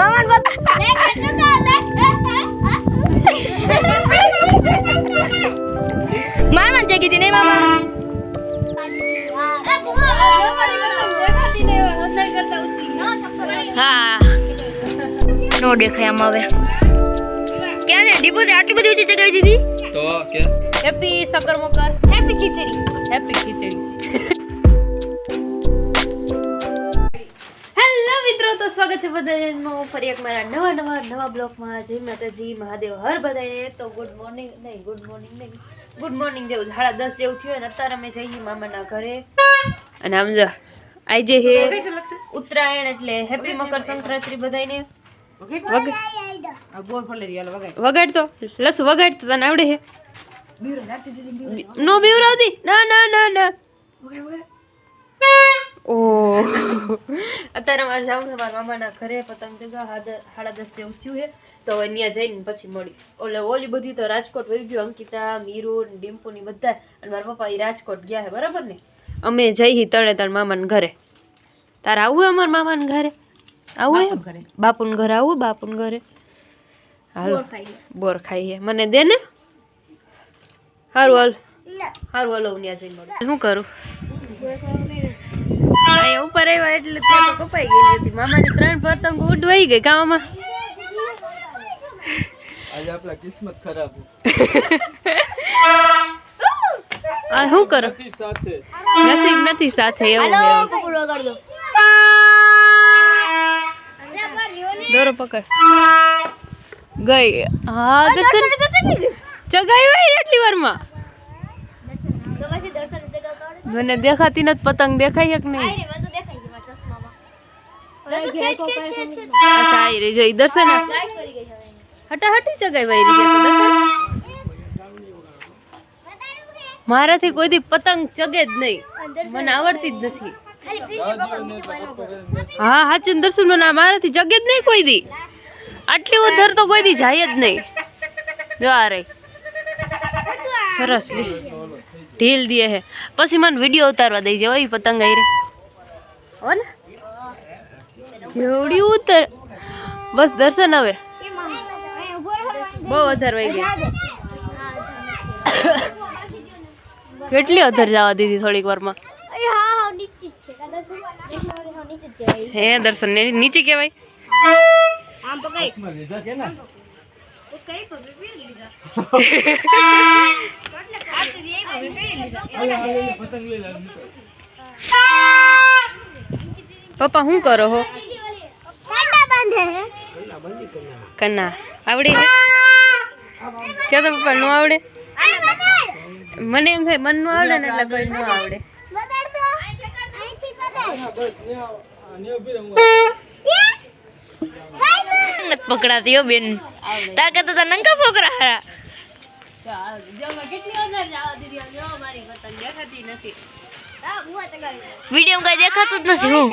મામાને બતા મામાને જગી હતી નહીં મામા હા નો દેખાય આમ હવે ક્યાં ને ડિપોઝિટ આટલી બધી ઊંચી ચગાવી દીધી તો કે હેપી સકર મકર હેપી ખીચડી હેપી ખીચડી તો સ્વાગત છે બધાનો ફરી એક મારા નવા નવા નવા બ્લોગમાં જય માતાજી મહાદેવ હર બધાને. તો ગુડ મોર્નિંગ નહીં ગુડ મોર્નિંગ નહીં. ગુડ મોર્નિંગ જેવું સાડા દસ જેવું થયું અને અત્યારે અમે જઈએ મામાના ઘરે. અને આમ જો આજે હે ઉત્તરાયણ એટલે હેપી મકર સંક્રાંતિ બધાને વગ- વગાડ. તો લસુ વગાડ તો તને આવડે હે? નો બીવરાવતી ના ના ના ના. ઓ અત્યારે મારે જવું છે મારા મામાના ઘરે પતંગ જગા સાડા દસ જેવું થયું છે તો હવે ત્યાં જઈને પછી મળી. ઓલે ઓલી બધી તો રાજકોટ વહી ગયું અંકિતા મીરુ ડિમ્પુ ની બધા અને મારા પપ્પા એ રાજકોટ ગયા છે બરાબર ને? અમે જઈ તણે તણ મામાના ઘરે. તારે આવું હે અમારા મામાના ઘરે? આવું ઘરે. બાપુન ઘરે આવું બાપુન ઘરે? હાલો. બોર ખાઈએ મને દે ને? સારું હાલ. સારું હાલો ત્યાં જઈને મળે. શું કરું? અહીંયા ઉપર આવ્યા એટલે ત્યાં તો કપાઈ ગઈ હતી. મામાની ત્રણ પતંગ ઉડવાઈ ગઈ કામમાં આજે આપણા કિસ્મત ખરાબ આ શું કરો? નથી સાથે. નસીબ નથી સાથે એવું. દોરો પકડ. ગઈ. હા દર્શન ચગાઈ હોય એટલી વારમાં? મને દેખાતી નથી પતંગ દેખાય છે કે નહીં આવી રહી જોઈ દર્શન હટા હટી જગાઈ વાયરી દર્શન? મારાથી કોઈ દી પતંગ ચગે જ નહીં. મને આવડતી જ નથી. હા હાચન દર્શન મને મારાથી જગે જ નહીં કોઈ દી. આટલી ઉધર તો કોઈ દી જાય જ નહીં. જો આ રે. સરસ લી. ઢીલ દે હે. પછી મને વીડિયો ઉતારવા દઈ જાય ઓય પતંગ આઈ રે હો ને કેવડી ઉતર બસ દર્શન હવે. બહુ વધારે વહી ગઈ. કેટલી અધર જવા દીધી થોડીક વારમાં. હે દર્શન ને નીચે કહેવાય. કિસ્મત પપ્પા શું કરો હો? કન્ના. આવડે કે ક્યાં તો પપ્પા નું આવડે? મને એમ થાય મનનું આવડે ને એટલે ભાઈ નું આવડે. પકડાતી હો બેન. તાર કરતા તો નંકા છોકરા હારા. વીડિયો કઈ દેખાતું જ નથી હું.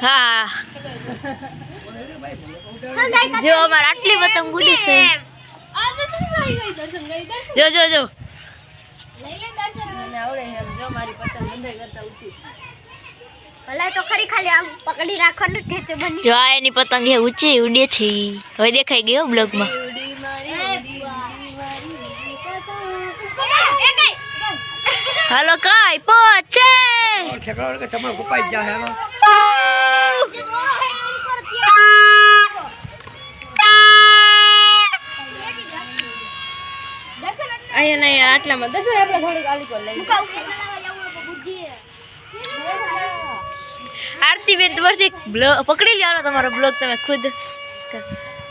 હા જો અમારે આટલી પતંગ ઉડી છે. જો જો જો. તો ખરી ખાલી આમ પકડી રાખવાનું ઠેચો બની. જો આ એની પતંગ એ ઊંચી ઉડે છે. હવે દેખાઈ ગયો બ્લોગમાં. હલો કઈ પહોંચે. તમારે અહીંયા નહીં આટલામાં દસ આપણે થોડીક આલી પર લઈ બેન તમારથી પકડી લેવાનો તમારો બ્લોગ તમે ખુદ.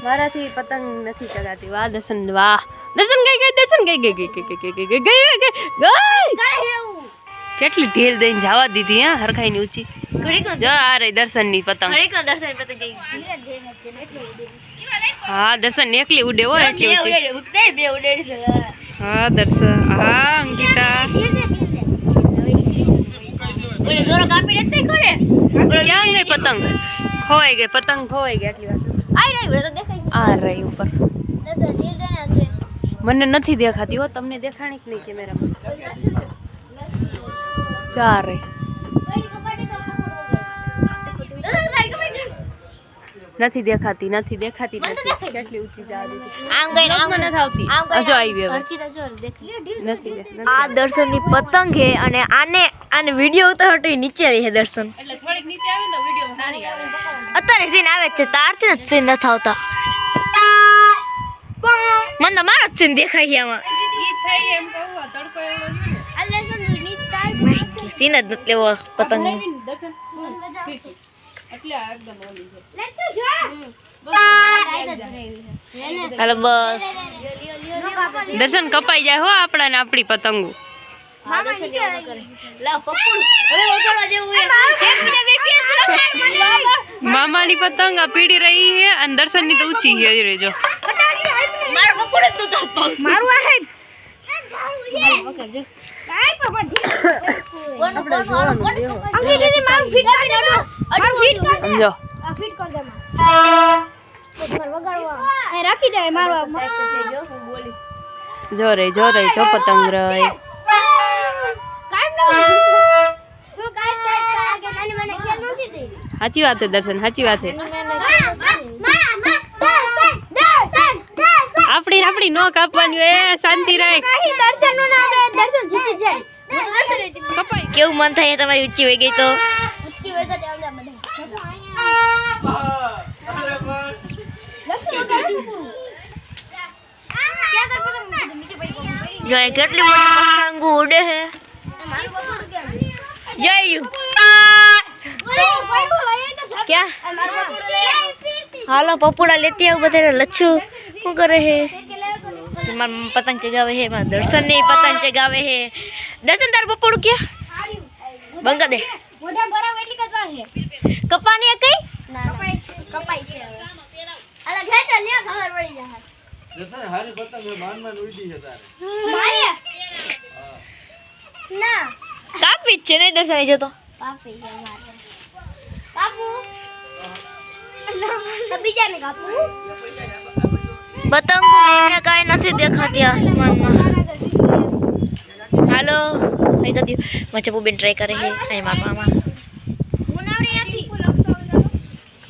મારાથી પતંગ નથી ચગાતી. વાહ દર્શન વાહ. દર્શન ગઈ ગઈ દર્શન ગઈ ગઈ ગઈ ગઈ ગઈ ગઈ ગઈ ગઈ કેટલી ઢીલ દઈને જવા દીધી હા હરખાઈ ની ઊંચી જો આ રહી દર્શનની પતંગ હા દર્શન એકલી ઉડે હો એટલી ઊંચી. હા દર્શન. હા અંકિતા. ક્યાં ગઈ પતંગ? ખોવાઈ ગઈ પતંગ ખોવાઈ ગઈ આટલી વાર. આ રહી ઉપર. મને નથી દેખાતી હો તમને દેખાણી કે નહીં કેમેરામાં? ચાર. રહી નથી દેખાતી નથી દેખાતી નથી કેટલી ઊંચી જા આમ જો આવી હવે. નથી આ દર્શનની પતંગ છે અને આને આને વીડિયો ઉતાર હતો નીચે આવી છે દર્શન. એટલે થોડીક નીચે આવે તો વીડિયો સારી આવે. અત્યારે સીન આવે છે તારથી જ સીન નથી આવતા. મને તો મારા જ સીન દેખાય છે આમાં. એમ કહું આ સીન જ નથી લેવો પતંગ દર્શન. એટલે એકદમ ઓલી છે. હાલો બસ. દર્શન કપાઈ જાય હો આપણા ને આપણી પતંગો મામાની પતંગ આ પીડી રહી છે અને દર્શનની તો ઊંચી છે રેજો મારું આ હેડ રાખી દે મારવા જો રે જો રે જો પતંગ રે સાચી વાત છે દર્શન સાચી વાત છે આપણી આપણી નો કાપવાની એ શાંતિ રાખ. કેવું મન થાય તમારી ઊંચી વહી ગઈ તો? જો એ કેટલી મોટી પતંગો ઉડે છે જોયું ક્યાં હાલો પપુડા લેતી આવું બધાને લચ્છુ શું કરે છે મારા મમ્મી પતંગ ચગાવે છે મારા દર્શનની પતંગ ચગાવે છે દર્શન તાર પપોડું ક્યાં બંગા દે કપાની કઈ દર્શન હારી પતંગ માન માન ઉડી છે તારે. કાપી જ છે ને દર્શન જતો પતંગો મને કાંઈ નથી દેખાતી આસમાનમાં. હાલો મેં કીધું મચે બેન ટ્રાય કરે છે. અહીં મારા મામા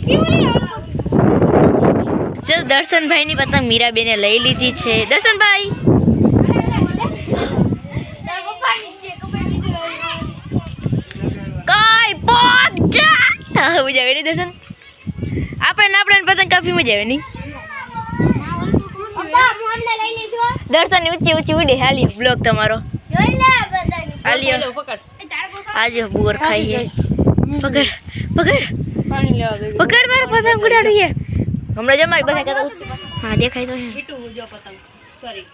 જો દર્શનભાઈની પતંગ મીરાબેને લઈ લીધી છે. દર્શનભાઈ! કાઈ પહોંચા હા મજા આવે નહીં દર્શન? આપણે આપણે પતંગ કાફી મજા આવે નહીં? દર્શન ઊંચી ઊંચી ઉડે. હાલી બ્લોગ તમારો. આજે બોર ખાઈએ. પકડ પકડ. પકડ મારો પતંગ ઉડાડીએ. હમણાં જ અમારી બધા કરતા ઉચ્ચ હા દેખાય તો છે. કીટું જો પતંગ. સોરી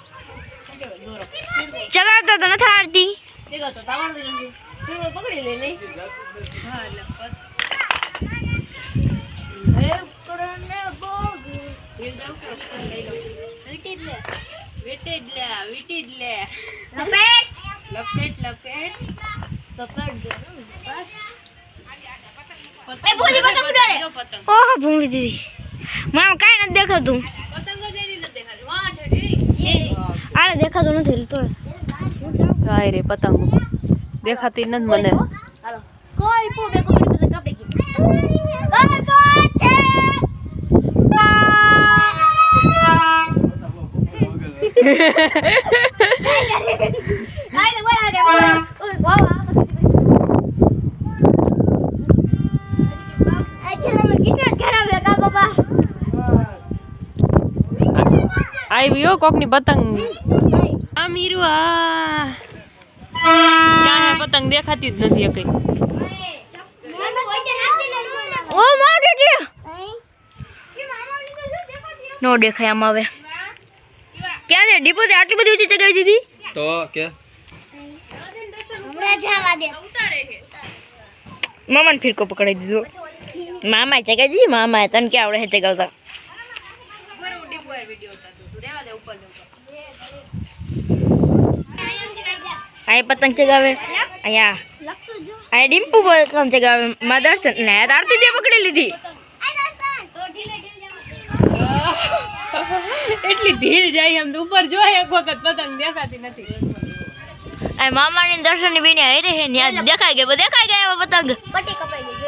દોરો. ચગાવતો તો નથી હારતી. ભેગા પકડી લે નહીં હા લે, વીટી જ લે. લપેટ. લપેટ પતંગ જો પતંગ ઓહો ભૂમિ દીદી મામ કાંઈ નથી દેખાતું. આને દેખાતું નથી તો. હાય રે પતંગો. દેખાતી નથી મને. કોઈ પો બે કોઈ બધા કાપી ગઈ આવી હો કોકની પતંગ. આ. મીરુ આ પતંગ દેખાતી જ નથી કઈ ઓ માર નો દેખાય આમાં હવે. ક્યાં છે? ડીપો આટલી બધી ઊંચી ચગાવી દીધી? તો કે? મામાને ફિરકો પકડાઈ દીધો. મામાએ ચગાવી દીધી? મામાએ તને ક્યાં આવડે છે ચગાવતા અહીં પતંગ ચગાવે. અહીંયા. અહીંયા ડિમ્પુ પતંગ ચગાવે. માં દર્શન ને આરતી જે પકડી લીધી. એટલી ઢીલ જાય એમ ઉપર જો એક વખત પતંગ દેખાતી નથી. આ મામાની ને દર્શનની બેને હારે હે ને આ દેખાઈ ગઈ દેખાઈ ગયા આમાં પતંગ.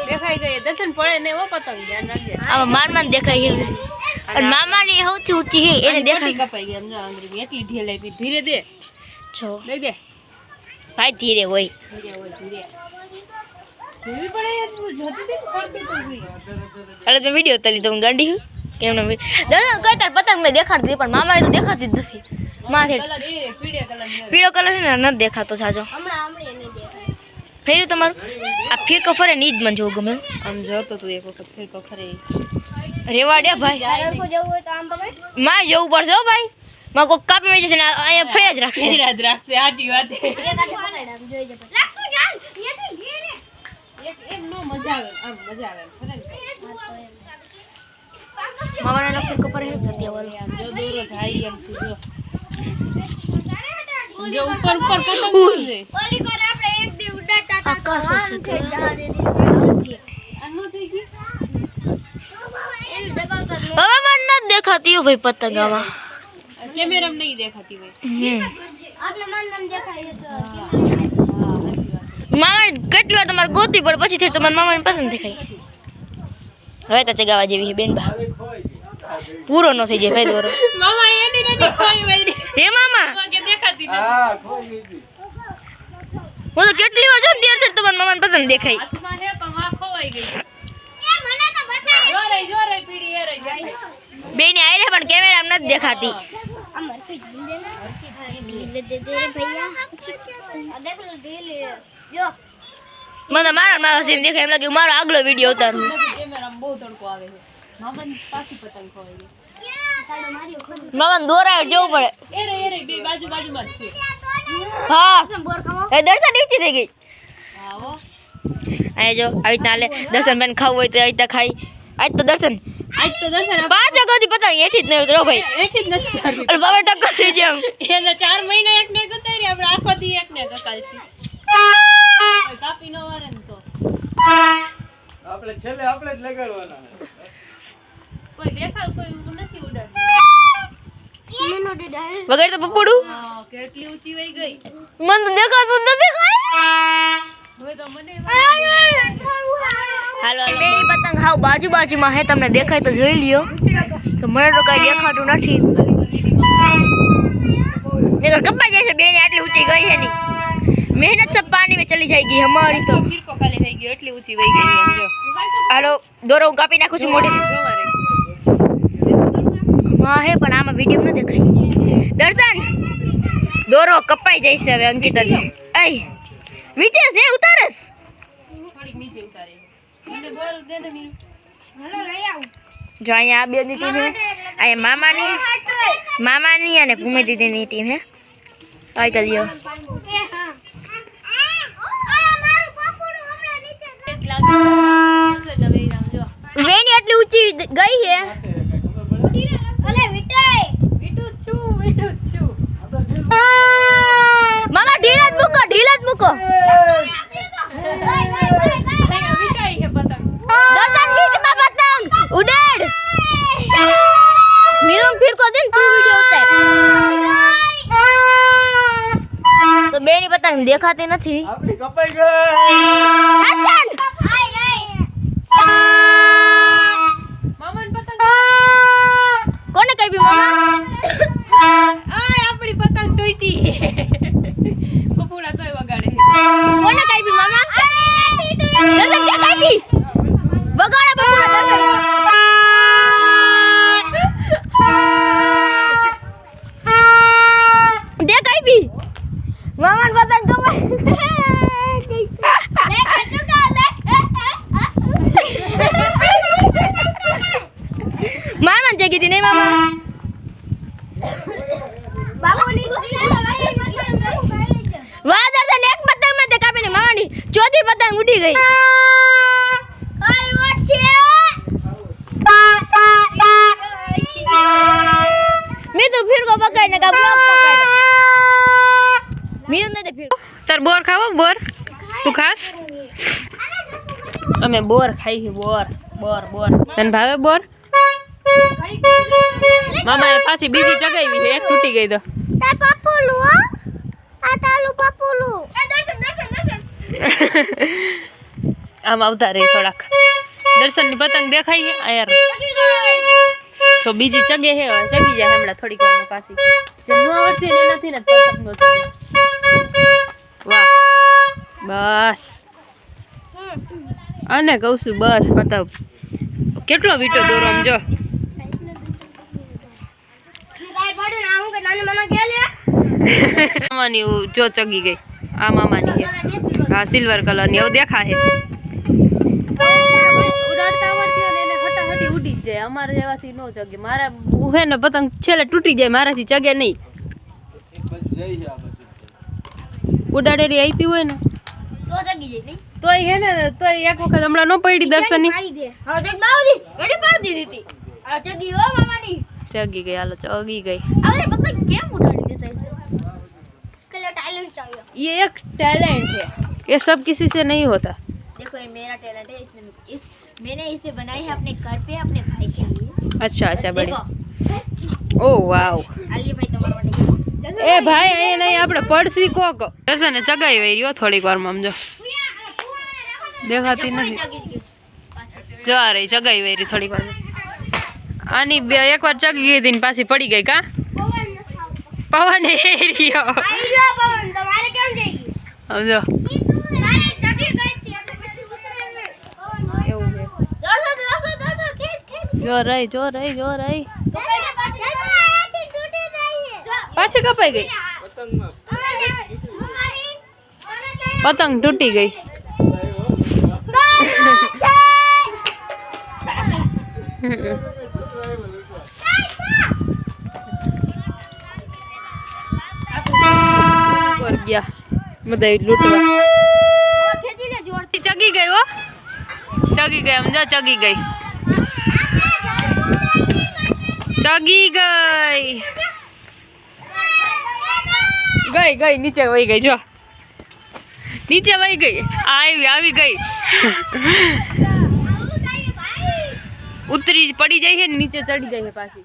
દેખાઈ ગઈ દર્શન પડે ને એવો પતંગ ધ્યાન રાખજે. આમાં માન માન દેખાય છે અને મામાની સૌથી ઊંચી છે એને દેખાય. કપાઈ ગઈ સમજો આંગળી એટલી ઢીલ આપી ધીરે દે. છો દઈ દે. ભાઈ ધીરે હોય. ધીરે હોય ધીરે. એટલે તો વીડિયો તરી તો હું ગાંડી છું. કેમ ને કઈ તાર પતંગ મેં દેખાડતી પણ મામાને તો દેખાતી જ નથી. માથે. પીળે કલર છે. ને દેખાતો સાજો ફેર્યું તમારું? આ ફીરકો ફરે ની જ મને જોવું ગમે. આમ જોતો તું એક વખત ફિરકો ફરે રેવા દે ભાઈ. માં જવું પડશે હો ભાઈ. માં કોઈ કાપી મેં જશે ને અહીંયા ફર્યા જ રાખશે. યાદ રાખશે સાચી વાત એક એમ નો મજા આવે આમ મજા આવે ફરે ને તો. મામાને નો ફીરકો જતી વાળો જો દોરો જાય એમ તું જો. જો ઉપર ઉપર પતંગ ઉડશે. આકાશ છે કે? આ નો થઈ ગયું? હવે મને નથી દેખાતી હો ભાઈ પતંગ આમાં નહીં દેખાતી ભાઈ મામા કેટલી વાર તમારે ગોતી પડે પછી તમારા મામાને પસંદ દેખાય. હવે તો ચગાવા જેવી છે બેન બા. પૂરો ન થઈ જાય ભાઈ દોરો. મામા એની નથી ખોઈ વઈ હે મામા? કે દેખાતી નથી. હા ખોઈ હું તો કેટલી વાર જોઉં ત્યારે તમારા મામાને પસંદ દેખાય. હાથમાં હે પણ ખોવાઈ ગઈ જોરે જોરે પીડી એ રહી જાય બેની આવી રે પણ કેમેરામાં નથી દેખાતી. મને મારો મારા સીન દેખાય એમ લાગ્યું મારો આગલો વીડિયો ઉતારું. કેમેરામાં બહુ તડકો આવે છે. મામાની દોરાવે જવું પડે. હા. એ દર્શન નીચી થઈ ગઈ. આવો. અહીંયા જો આવી રીતના દર્શન બેન ખાવું હોય તો આવી રીતના ખાઈ. આજ તો દર્શન. આજ તો દર્શન પાંચ અગાઉથી પતંગ એઠી જ નહીં ઉતરો ભાઈ. એઠી જ નથી સારી. અને બાબા ટક્કર થઈ જેમ એને ચાર મહિના એક ને કતારી આપણે આખો દી એક ને કકાલતી કોઈ કાપી નો વારે તો. આપણે છેલ્લે આપણે જ લગાડવાના કોઈ દેખાવ કોઈ નથી ઉડાડતું. વગર તો પપોડું કેટલી ઊંચી વઈ ગઈ. મન તો દેખાતું નથી કાંઈ. હાલો બેની પતંગ હાવ બાજુ બાજુમાં હે તમને દેખાય તો જોઈ લ્યો તો મને તો કઈ દેખાતું નથી देखो कब बजे से बेन आटली ऊँची गई है नी मेहनत सब पानी में चली जाएगी हमारी तो फिर को खाली થઈ ગઈ એટલી ઊંચી વઈ ગઈ એમ જો હાલો દોરો હું કાપી નાખું છું મોઢે માં હે પણ આમાં વિડિયો ન દેખાય દર્શન દોરો કપાઈ જશે હવે અંકિતાની આય વિટેસ એ ઉતારસ થોડીક નીચે ઉતારે મને બોલ દે ને મીરું જો અહીંયા આ બેની ટીમ હે અહીંયા મામાની મામાની અને ભૂમિ દીદીની ટીમ હે. આવી તો લ્યો. વેણી આટલી ઊંચી ગઈ છે વીટું વિટુ છું વિટુ છું. મામા ઢીલા જ મૂકો ઢીલા જ મૂકો. દર્શન વીટમાં પતંગ ઉડાડ. મીરું ફિરકો દે ને તું વિડિયો ઉતાર. તો બેની પતંગ દેખાતી નથી. આપણી કપાઈ ગઈ. હાચન! મામાન પતંગ કોને કહી મામા? આય આપણી પતંગ તૂટી પપુડા તોય વગાડે કોને કાપી મામા દર્શન ક્યાં કાપી વગાડે બપોરે દર્શન દે કાપી મામાન પતંગ કપાય મામા જગી હતી નહીં મામા વાહ દર્શન એક પતંગમાં તે કાપીને મામાની ચોથી પતંગ ઉડી ગઈ. મેં તો ફિરકો પકડ ને કા બ્લોક પકડ. મેં નથી ફિરકો. તાર બોર ખાવો બોર? તું ખાસ? અમે બોર ખાઈ છે બોર બોર બોર. તને ભાવે બોર? મામાએ પાછી બીજી ચગાવી છે એક તૂટી ગઈ તો. તાર પપ્પુલું આ તાલું પપ્પુલું. આમ આવતા રહે થોડાક. દર્શનની પતંગ દેખાય છે આ યાર. તો બીજી ચગે છે ચગી જાય હમણાં થોડીક વારમાં પાછી. જે ન આવડતી ને નથી ને પતંગ નો વાહ. બસ. આને કહું છું બસ પતંગ. કેટલો વીટો દોરો જો. જો ચગી ગઈ. આ મામાની છે. હા સિલ્વર કલરની એવું દેખા છે ઉડી જ જાય. અમારે જેવાથી ન મારા ને પતંગ છેલ્લે તૂટી જાય મારાથી ચગે નહીં. ઉડાડેલી આપી હોય ને. તોય હે ને તોય એક વખત હમણાં ન પડી દર્શનની. ચગી ગઈ હાલો ચગી ગઈ. ये एक टैलेंट है ये सब किसी से नहीं होता देखो ये मेरा टैलेंट है इसने इस मैंने इसे बनाई है अपने घर पे अपने भाई के लिए अच्छा अच्छा देखो बढ़िया ओ वाव आलिए भाई तुम्हारा માટે એ ભાઈ અહીંયા નહીં આપણે પડસી કોક દર્શને ચગાઈ વઈ રહ્યો થોડીક વારમાં આમ જો દેખાતી નથી જો આ રહી ચગાઈ વઈ રહી થોડીક વાર આની બે એકવાર ચગી ગઈ હતી ને પાછી પડી ગઈ કા પવન એ રહ્યો તમારે કેમ જઈ સમજો તારે ચડી ગઈ હતી એટલે પછી ઉતરે એવું છે દોડો દોડો દોડો ખેંચ ખેંચ જો રહી જો રહી જો રહી તો પહેલે પાછી આથી તૂટી ગઈ છે પાછી કપાઈ ગઈ પતંગમાં પતંગ તૂટી ગઈ ઉપર ગયા. બધા લૂંટવા. ચગી ગઈ હો. ચગી ગઈ સમજો ચગી ગઈ. ચગી ગઈ. ગઈ ગઈ નીચે વહી ગઈ જો. નીચે વહી ગઈ. આવી આવી ગઈ. ઉતરી પડી જાય છે ને નીચે ચડી જાય છે પાછી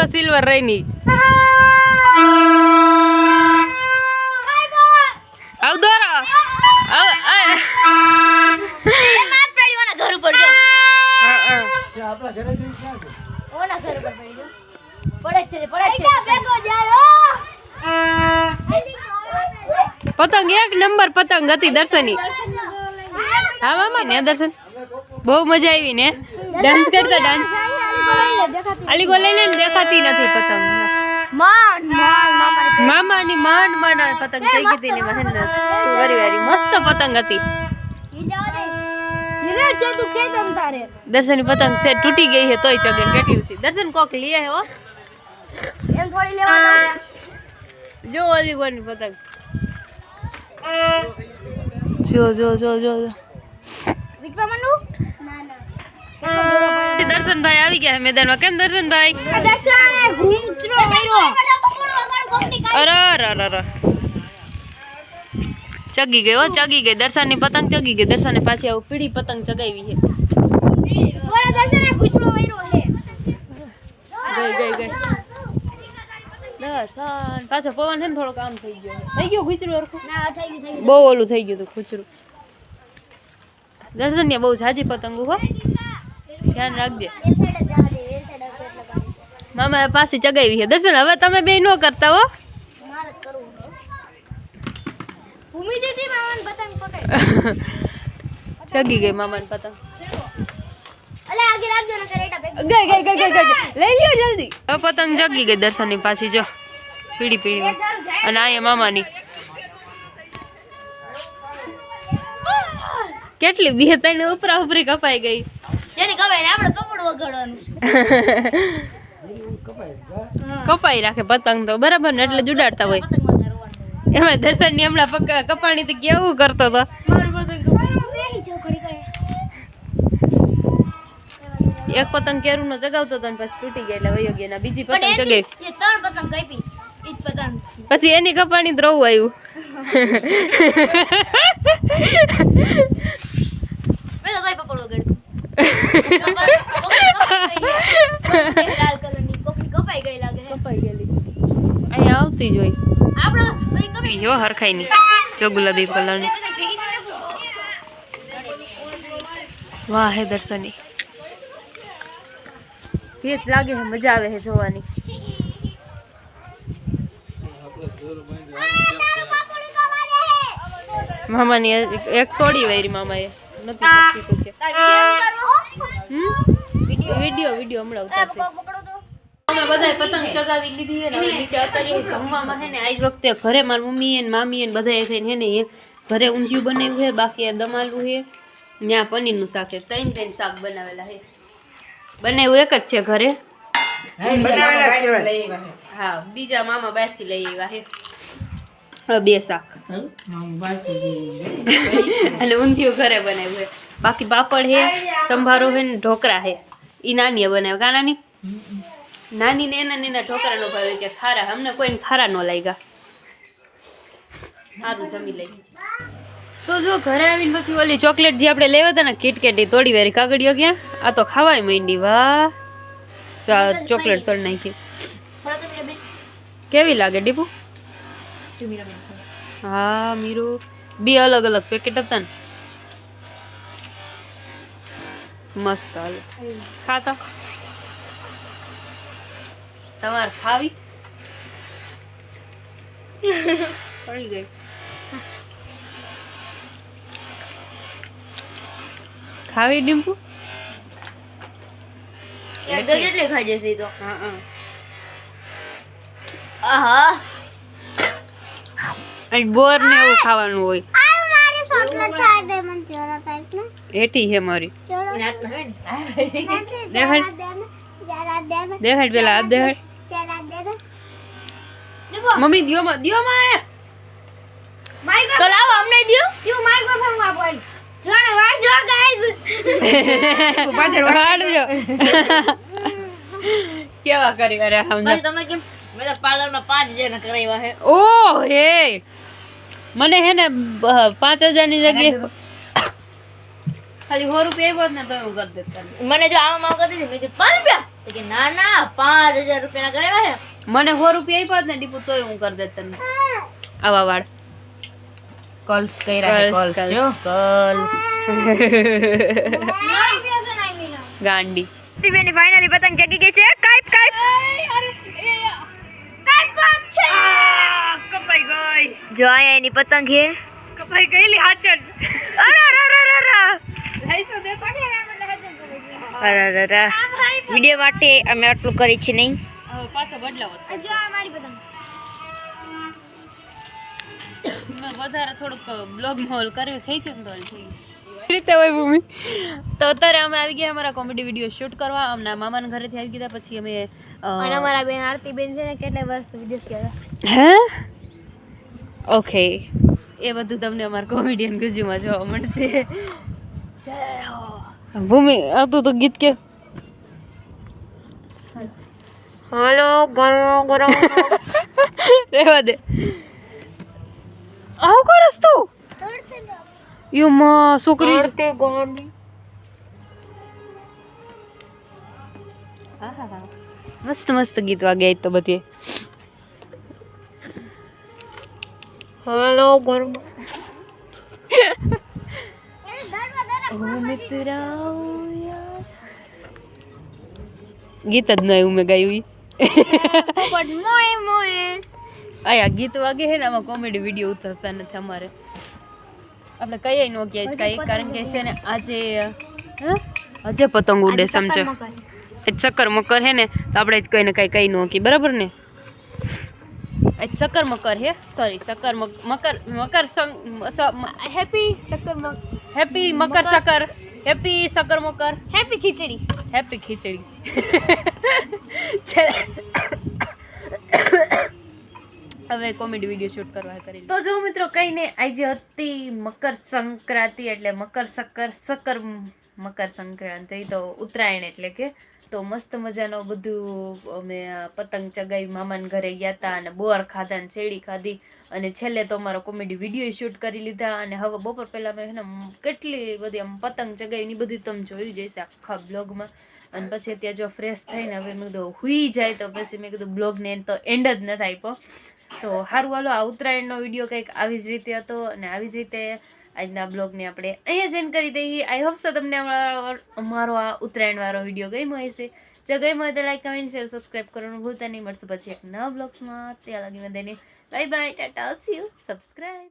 જો સિલ્વર રહીની આવ દોરો આવ આ. ઘર ઉપર જો હા, હા. તે આપણા ઘરે જઈ ક્યાં છે? ઓના ઘર ઉપર પડી જો પડે જ છે પડે જ છે પતંગ એક નંબર પતંગ હતી દર્શની હા મામા ને દર્શન બહુ મજા આવી ને ડાન્સ કરતા ડાન્સ આલી ગો લઈ લે ને દેખાતી નથી પતંગ. માન માન મામા મામાની માંડ માંડ પતંગ થઈ ગઈ હતી ને ને વારી વારી? મસ્ત પતંગ હતી. દર્શનની પતંગ છે તૂટી ગઈ છે તોય ચગે કેટલી હતી દર્શન કોક લઈ હે હો. એમ થોડી લેવા જો ઓલી ગોની પતંગ. જો જો જો જો જો. વિક્રમ મંડુ ના ના દર્શનભાઈ આવી ગયા મેદાનમાં. કેમ દર્શનભાઈ? ભાઈ ચગી હો, ચગી ગઈ. દર્શનની પતંગ ચગી ગઈ. દર્શને પાછી આવું પીળી પતંગ ચગાવી છે. દર્શને ગઈ દર્શન. પાછો પવન છે ને થોડોક કામ થઈ ગયો. થઈ ગયું ખુચરું ગયું બહુ ઓલું થઈ ગયું હતું ખુચરું. દર્શન બહુ જાજી પતંગો હો. ધ્યાન રાખજે. મામા પાછી ચગાવી છે. દર્શન, હવે તમે બે નો કરતા હો. ચગી ગઈ મામાની પતંગ. જગી ગઈ દર્શનની પાછી, જો. પીળી પીળી. અને અહીંયા મામાની. કેટલી બે ત્રણ ઉપરા ઉપરી કપાઈ ગઈ. જેને કહેવાય આપણે કપડું વગાડવાનું. કપાઈ રાખે પતંગ તો બરાબર ને? એટલે જુડાડતા હોય. એમાં દર્શનની હમણાં કપાણી તો કેવું કરતો હતો એક પતંગ કેરું નો ચગાવતો હતો પછી તૂટી ગયા એટલે વયો ગયા બીજી પતંગ જગાવી ત્રણ પતંગ કાપી પતંગ. પછી એની કપાણી રહું આવ્યું મેં તો કઈ પકડો ગયું લાલ કલરની કોકની કપાઈ ગઈ લાગે છે કપાઈ ગયેલી અહીંયા આવતી જ હોય. આપણે જો હરખાઈ ની. જો ગુલાબી કલરની વાહ હે દર્શની. ભેજ લાગે છે મજા આવે છે જોવાની. મામાની એક- તોડી વાયરી મામાએ. નથી વીડિયો વીડિયો હમણાં ઉતારશે. અમે બધાય પતંગ ચગાવી લીધી છે ને હવે નીચે અત્યારે જમવામાં છે ને આજ વખતે ઘરે મારી મમ્મી ને મામી ને બધાએ થઈને છે ને એ ઘરે ઊંધિયું બનાવ્યું છે બાકી આ દમાલું છે. ત્યાં પનીરનું શાક છે ત્રણ ત્રણ શાક બનાવેલા છે. બનાવ્યું એક જ છે ઘરે. હા બીજા મામા બહારથી લઈ આવ્યા છે. હવે બે શાક. અને ઊંધિયું ઘરે બનાવ્યું છે. બાકી પાપડ છે સંભારો છે ને ઢોકરા છે ઈ નાનીએ બનાવ્યો કા નાની નાની ને એના ને એના ઢોકરાનો ભાવે કે ખારા. અમને કોઈને ખારા ન લાગ્યા. સારું જમી લઈ તો જો ઘરે આવીને પછી ઓલી ચોકલેટ જે આપણે લેવા હતા ને કિટકેટ એ તોડી વારી કાગળિયો ક્યાં? આ તો ખાવાય માંડી વાહ. જો આ ચોકલેટ તોડી નાખી. કેવી લાગે ડીપુ? હા મીરુ. બે અલગ અલગ પેકેટ હતા ને. મસ્ત હાલ. ખાતા? તમારે ખાવી? પડી ગઈ. ખાવી ડીમ્પુ? કેટલી ખાઈ જશે તો. આહા. બોર ને એવું ખાવાનું હોય. એટી છે મારી દેખાડ દેખાડ પેલા હાથ દેખાડ મમ્મી દિયો માં દિયો માં તો લાવો અમને દ્યો યુ મારી ગો ફરવા બોલ જોને વાળજો ગાઈસ કાઢજો કેવા કરી અરે સમજો ભાઈ તમને કેમ મેં તો પાર્લરમાં પાંચ હજાર કરાવ્યા છે ઓ હે મને હે ને બ- પાંચ હજારની જગ્યાએ ખાલી સો રૂપિયા આવ્યો હોત ને તો હું કરી દેત તને. મને જો આમાં માવ કરી દીધી મેં કીધું પાંચ રૂપિયા? તો કે ના ના પાંચ હજાર રૂપિયાના કરાવ્યા છે. મને સો રૂપિયા આપ્યા હોત ને ડીપુ તોય હું કરી દેત તને. આવા વાળ. કલ્સ કર્યા Curls, કલ્સ curls. જો. કલ્સ ગાંડી. બેની ફાઇનલી પતંગ ચગી ગઈ છે. કાઈપ કાઈપ. કાઈપ કાઈપ છે કપાઈ ગઈ જો આયા એની પતંગ છે. કપાઈ ગયેલી હાચન અરે અરે અરે અરે અરે વીડિયો માટે અમે આટલું કરી છે નહીં. પાછો બદલાવો જો આ મારી પતંગ વધારે થોડુંક બ્લોગ મોલ કર્યું થઈ ગયું. તો થઈ. રીતે હોય ભૂમિ. તો અત્યારે અમે આવી ગયા અમારા કોમેડી વીડિયો શૂટ કરવા. અમના મામાના ઘરેથી આવી ગયા પછી અમે અને અમારા બેન આરતી બેન છે ને કેટલા વર્ષ વિદેશ ગયા હે? ઓકે એ બધું તમને અમારા કોમેડિયન ગુજુમાં જોવા મળશે. ભૂમિ આવતું તો ગીત કે. હલો ગરમ ગરમ. રહેવા દે. આવું કરસ તું? યો માં છોકરી આહાહા. મસ્ત મસ્ત ગીત વાગે તો બધી. હલો ગરમ. ગીત જ ન આવ્યું મેં ગાયું મોય. મોય આયા ગીત વાગે છે ને આમાં કોમેડી વીડિયો ઉતરતા નથી અમારે. આપણે કહીએ નો જ કાંઈ કારણ કે છે ને આજે હે? આજે પતંગ ઉડે સમજો. આજ સક્કર મકર હે ને તો આપણે જ કઈ ને કઈ કઈ નો બરાબર ને? આજ સક્કર મકર હે સોરી ચક્કર મક- મકર મકર હેપી ચક્કર હેપી મકર સક્કર હેપી સક્કર મકર. હેપી ખીચડી. હેપી ખીચડી. હવે કોમેડી વીડિયો શૂટ કરવા કરી તો જો મિત્રો કઈ ને આજે હતી મકર સંક્રાંતિ એટલે મકર સક્કર સક્કર મકર સંક્રાંતિ, તો ઉત્તરાયણ એટલે કે, તો મસ્ત મજાનો બધું અમે પતંગ ચગાવી મામાને ઘરે ગયા હતા અને બોર ખાધા ને શેડી ખાધી અને છેલ્લે તો અમારો કોમેડી વીડિયો શૂટ કરી લીધા અને હવે બપોર પહેલાં મેં એને ને કેટલી બધી આમ પતંગ ચગાવી ની બધું તમે જોયું જઈશે આખા બ્લોગમાં અને પછી ત્યાં જો ફ્રેશ થઈને હવે મેં કીધું હુઈ જાય તો પછી મેં કીધું બ્લોગને તો એન્ડ જ નથી આપ્યો. તો સારું હાલો, આ ઉત્તરાયણનો વીડિયો કંઈક આવી જ રીતે હતો અને આવી જ રીતે આજના બ્લોગને આપણે અહીંયા જઈને કરી દઈએ. આઈ હોપ સો તમને અમારો આ ઉત્તરાયણ વાળો વીડિયો ગમ્યો હશે. જો ગમ્યો હોય તો લાઈક કમેન્ટ શેર સબસ્ક્રાઈબ કરવાનું ભૂલતા નહીં. મળશે પછી એક નવા બ્લોગ્સમાં. ત્યાં લગી મને bye bye Tata see you subscribe